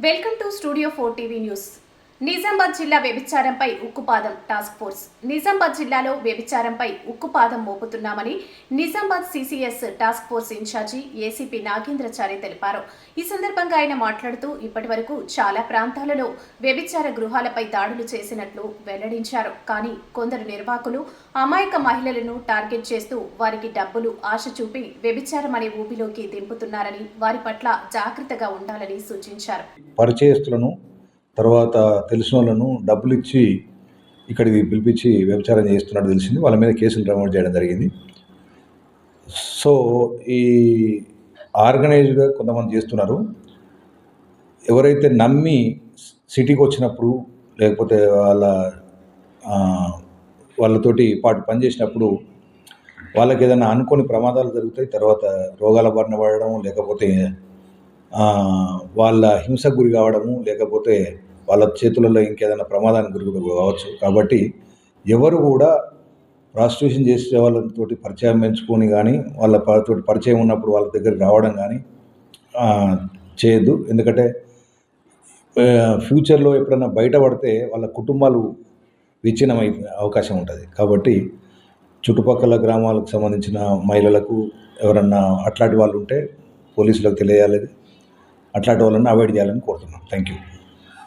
welcome to studio four TV news Nizamabad జిల్లా వ్యభిచారంపై ఉక్కుపాదం task force. Nizamabad జిల్లాలో వ్యభిచారంపై ఉక్కుపాదం మోపుతున్నామని Nizamabad CCS task force incharge ACP Nagendrachari తెలిపారు. ఈ సందర్భంగా ఆయన మాట్లాడుతూ ఇప్పటివరకు చాలా ప్రాంతాలలో వ్యభిచార గృహాలపై దాడులు చేసినట్లు వెల్లడించారు. కానీ కొందరు నిర్వాహకులు అమాయక మహిళలను టార్గెట్ చేస్తూ వారికి డబ్బులు ఆశ చూపి వ్యభిచారం అనే ఊపిలోకి దింపుతున్నారని వారి పట్ల జాగ్రత్తగా ఉండాలని సూచించారు. పరిచయస్తులను తర్వాత తెలిసిన వాళ్ళను డబ్బులు ఇచ్చి ఇక్కడికి పిలిపించి వ్యభిచారం చేస్తున్నట్టు తెలిసింది. వాళ్ళ మీద కేసులు నమోదు చేయడం జరిగింది. సో ఈ ఆర్గనైజ్డ్గా కొంతమంది చేస్తున్నారు. ఎవరైతే నమ్మి సిటీకి వచ్చినప్పుడు లేకపోతే వాళ్ళ వాళ్ళతోటి పాటు పనిచేసినప్పుడు వాళ్ళకి ఏదైనా అనుకోని ప్రమాదాలు జరుగుతాయి తర్వాత రోగాల బారిన పడడం లేకపోతే వాళ్ళ హింసకు గురి కావడము లేకపోతే వాళ్ళ చేతులలో ఇంకేదైనా ప్రమాదానికి గురి కావచ్చు. కాబట్టి ఎవరు కూడా ప్రాస్టిట్యూషన్ చేసే వాళ్ళతోటి పరిచయం పెంచుకొని కానీ వాళ్ళ తోటి పరిచయం ఉన్నప్పుడు వాళ్ళ దగ్గరికి రావడం కానీ చేయదు చేయొద్దు. ఎందుకంటే ఫ్యూచర్లో ఎప్పుడైనా బయటపడితే వాళ్ళ కుటుంబాలు విచ్ఛిన్నమై అవకాశం ఉంటుంది. కాబట్టి చుట్టుపక్కల గ్రామాలకు సంబంధించిన మహిళలకు ఎవరన్నా అట్లాంటి వాళ్ళు ఉంటే పోలీసులకు తెలియాలి. అట్లాంటి వాళ్ళని అవాయిడ్ చేయాలని కోరుతున్నాం. Thank you